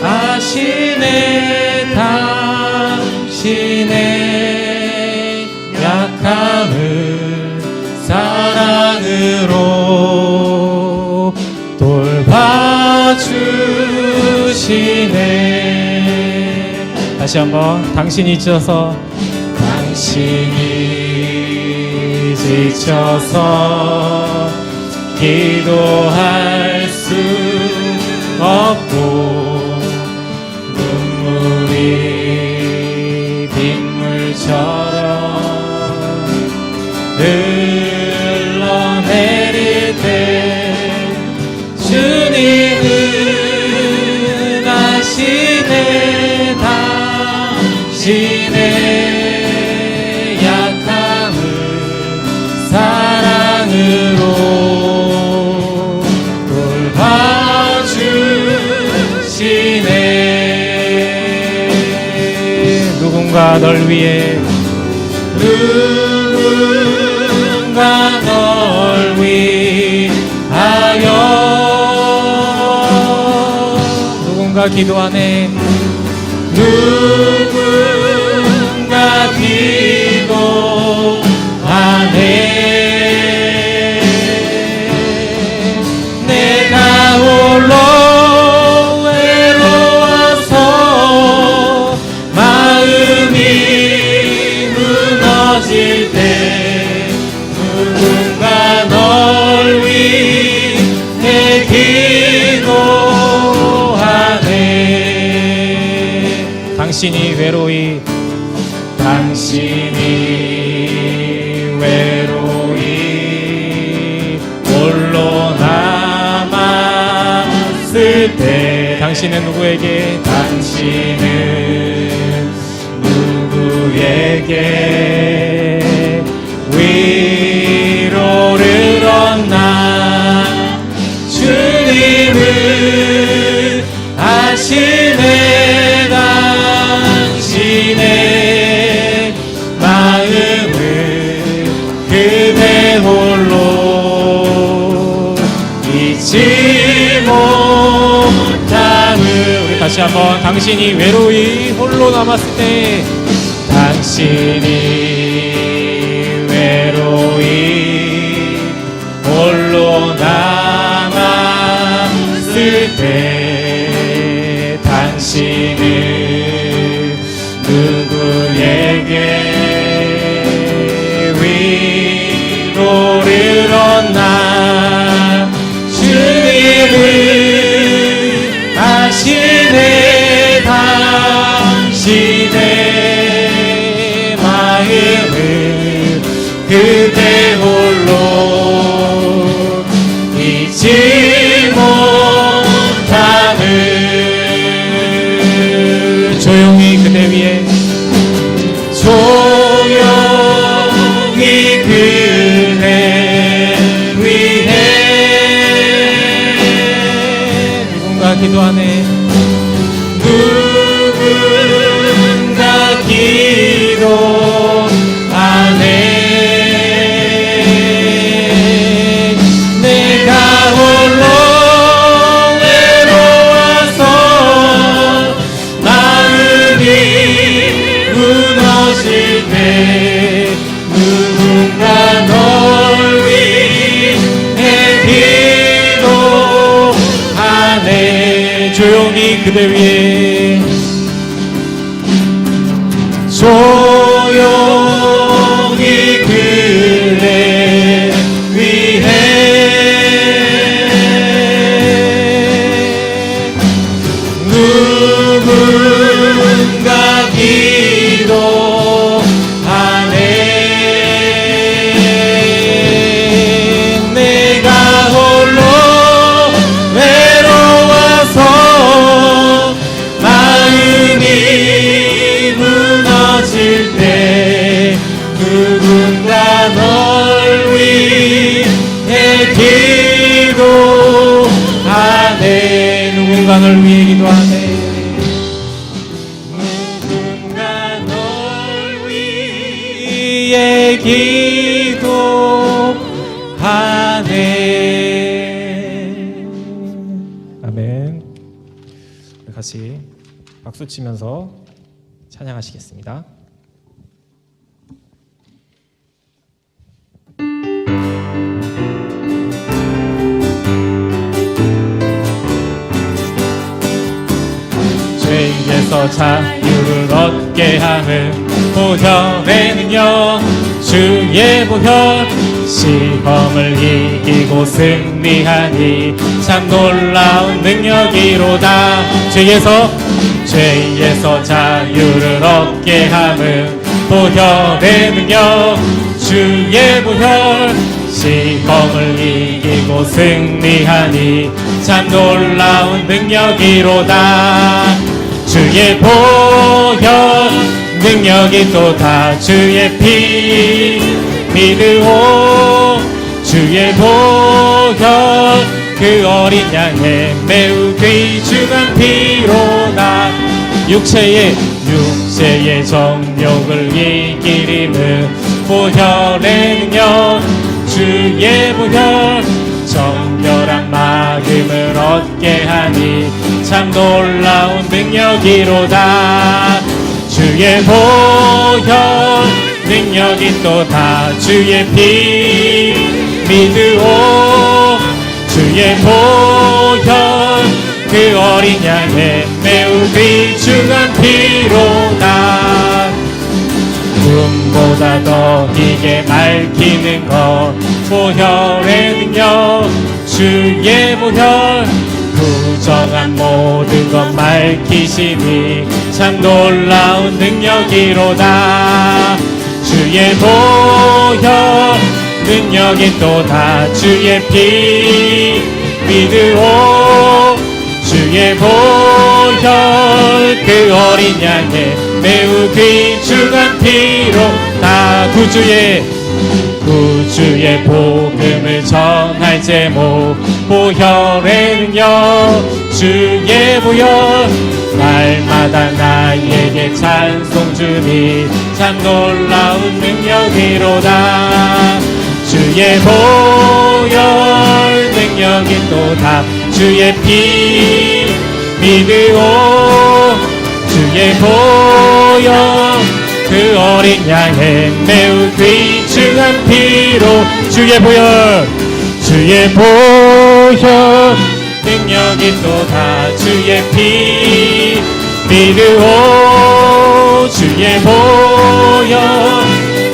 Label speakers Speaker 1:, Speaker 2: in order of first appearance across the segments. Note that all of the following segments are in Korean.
Speaker 1: 아시네 당신의 약함을 사랑으로 돌봐주시네. 다시 한번 당신이 지쳐서 당신이 지쳐서 기도할 수 없 누군가 널 위해. 누군가 널 위하여. 누군가 기도하네. 누군가 무너질 때 누군가 널 위해 기도하네. 당신이 외로이 당신이 외로이. 홀로 남았을 때 당신은 누구에게? 당신은 누구에게 한번 당신이 외로이 홀로 남았을 때 당신이 누군가 널 위해 기도하네. 아멘. 같이 박수 치면서 찬양하시겠습니다 죄에서 자유를 얻게 하는 보혈에는요 주의 보혈 시험을 이기고 승리하니 참 놀라운 능력이로다. 죄에서 죄에서 자유를 얻게 하는 능력 주의 보혈 시험을 이기고 승리하니 참 놀라운 능력이로다 주의 보혈 능력이 또다 주의 피 믿으오. 주의 보혈 그 어린 양의 매우 귀중한 피로다 육체의 육체의 정욕을 이기리는 보혈의 능력. 주의 보혈 정결한 마음을 얻게 하니 참 놀라운 능력이로다. 주의 보혈 능력이 또다 주의 피. 믿으오. 주의 보혈 그 어린 양의 매우 귀중한 피로다. 금보다 더 이게 밝히는 것 보혈의 능력 주의 보혈 부정한 모든 것 밝히시니 참 놀라운 능력이로다. 주의 보혈 능력이 또다. 주의 피 믿으오. 주의 보혈 그 어린 양의 매우 귀중한 피로 다 구주의 구주의 복음을 전할 제목 보혈의 능력 주의 보혈 날마다 나에게 찬송 주니 참 놀라운 능력이로다. 주의 보혈 능력이 또다. 주의 피 믿으오. 주의 보혈 그 어린 양의 매우 귀중한 피로 주의 보혈 주의 보혈. 능력이 또다 주의 피 믿으오 주의 보혈.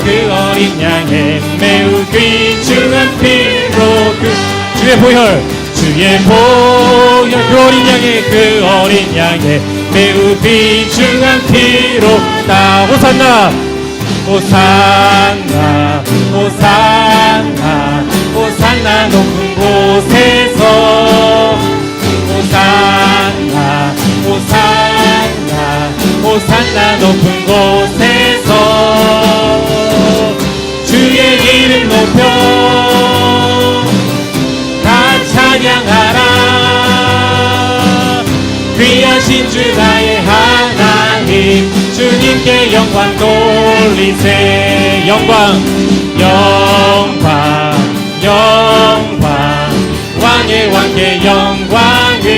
Speaker 1: 그 어린 양의 매우 귀중한 피로 그 주의 보혈 주의 보혈. 그 어린 양의 그 어린 양의 매우 귀중한 피로 다 호산나 호산나 호산나 호산나 높은 곳에서. 호산나 호산나 호산나 높은 곳에서. 주의 이름 높여 다 찬양하라 귀하신 주 나의 하나님 주님께 영광 돌리세 영광 영광 영광. 왕의 왕께 영광을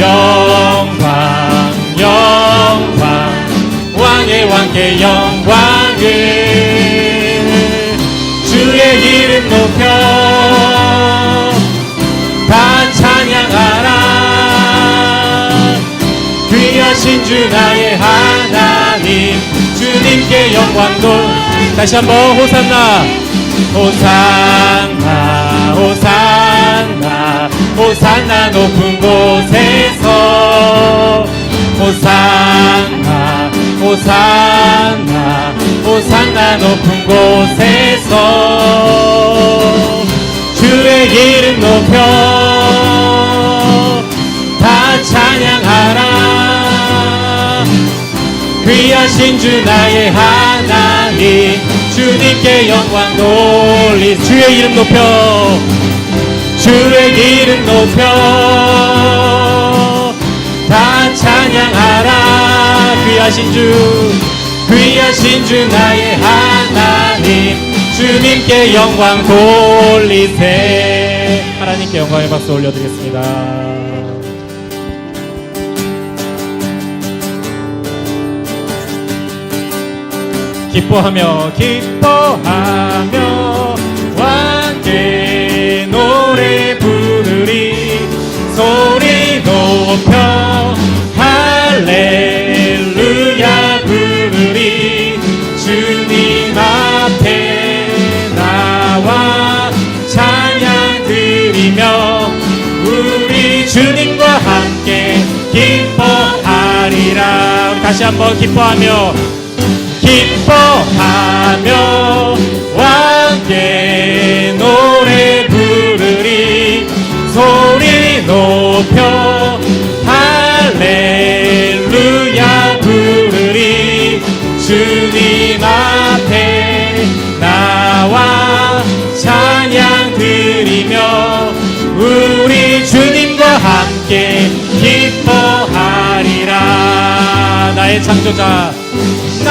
Speaker 1: 영광 영광. 왕의 왕께 영광을. 주의 이름 높여 귀하신 주 나의 하나님 주님께 영광 돌 다시 한번 호산나. 호산나 호산나 호산나 높은 곳에서. 호산나 호산나 호산나 높은 곳에서. 주의 이름 높여 다 찬양하라 귀하신 주 나의 하나님 주님께 영광 돌리 주의 이름 높여 주의 길은 높여. 다 찬양하라 귀하신 주 귀하신 주 나의 하나님 주님께 영광 돌리세. 하나님께 영광의 박수 올려드리겠습니다 기뻐하며 기뻐하며 왕께 노래 부르리. 소리 높여 할렐루야 부르리. 주님 앞에 나와 찬양 드리며 우리 주님과 함께 기뻐하리라. 다시 한번 기뻐하며 기뻐하며 왕께 노래 부르리. 소리 높여 할렐루야 부르리. 주님 앞에 나와 찬양 드리며 우리 주님과 함께 기뻐하리라. 나의 창조자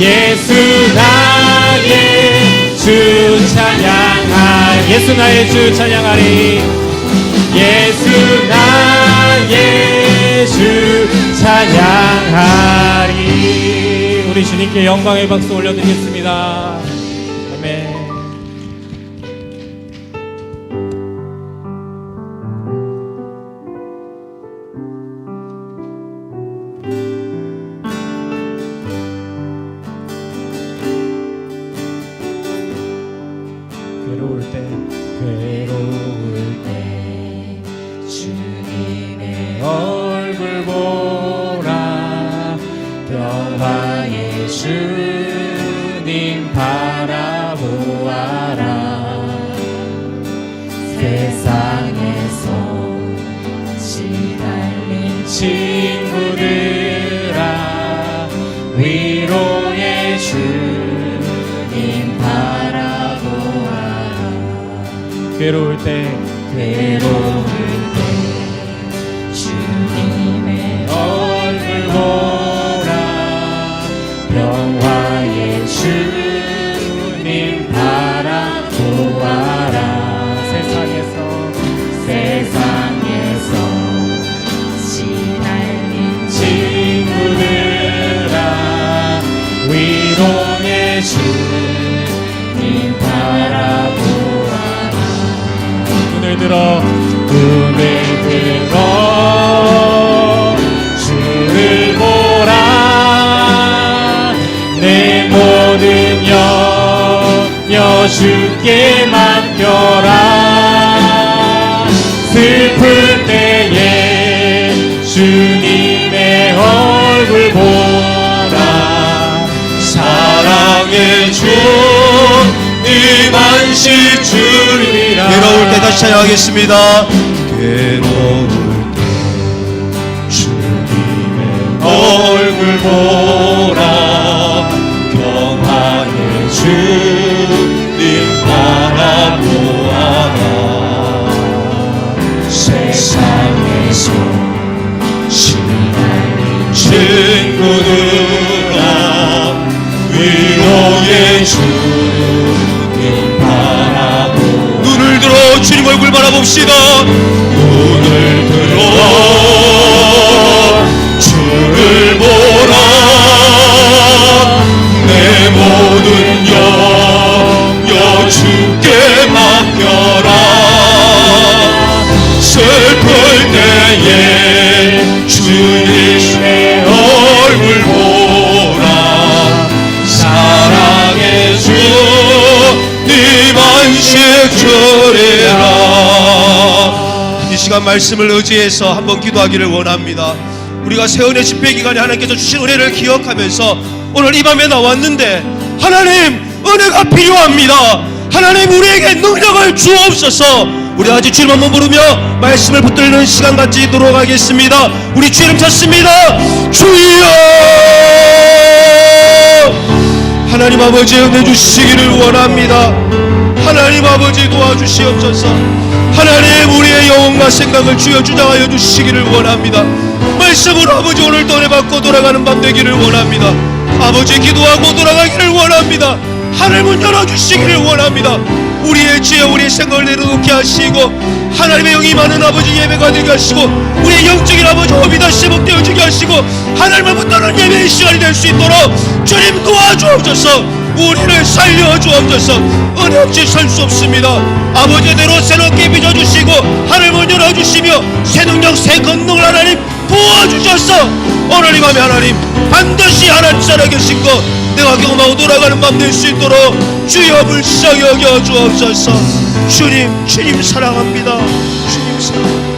Speaker 1: 예수 나의 주 찬양하 예수 나의 주 찬양하리. 예수 나의 주 찬양하리. 우리 주님께 영광의 박수 올려드리겠습니다 평화의 주님 바라보아라. 세상에서 시달린 친구들아 위로의 주님 바라보아라. 괴로울 때 괴로울 주님 바라보아라 눈을 들어 눈을 들어. 주를 보라. 내 모든 염려 주께 맡겨라. 슬플 때에 주님 주님 안식 주리라.
Speaker 2: 괴로울 때 다시 찬양하겠습니다. 괴로울 때 주님의 얼굴 보라. 평화의 주 바라보 눈을 들어 주를 보라. 내 모든 영여 주께 맡겨라. 슬플 때에 주님 시간 말씀을 의지해서 한번 기도하기를 원합니다. 우리가 세운의 집회 기간에 하나님께서 주신 은혜를 기억하면서 오늘 이 밤에 나왔는데 하나님 은혜가 필요합니다. 하나님 우리에게 능력을 주옵소서. 우리 아직 주님 한번 부르며 말씀을 붙들는 시간 갖지도록 하겠습니다. 우리 주님 찾습니다. 주여! 하나님 아버지 은혜 주시기를 원합니다. 하나님 아버지 도와주시옵소서. 하나님 우리의 영혼과 생각을 주여 주장하여 주시기를 원합니다. 말씀으로 아버지 오늘 떠내받고 돌아가는 밤 되기를 원합니다. 아버지 기도하고 돌아가기를 원합니다. 하늘 문 열어주시기를 원합니다. 우리의 지혜 우리의 생각을 내려놓게 하시고 하나님의 영이 많은 아버지 예배가 되게 하시고 우리의 영적인 아버지 호흡이 다시 회복되어 주게 하시고 하나님을 붙드는 예배의 시간이 될 수 있도록 주님 도와주옵소서. 우리를 살려주옵소서. 은혜 없이 살 수 없습니다. 아버지대로 새롭게 빚어주시고 하늘 문 열어주시며 새 능력 새 권능을 하나님 부어주셨어. 오늘 이 밤에 하나님. 반드시 하나님 살아계신 것 내가 경험하고 돌아가는 밤 될 수 있도록 주협을 시작여겨 주옵소서. 주님 주님 사랑합니다. 주님 사랑합니다.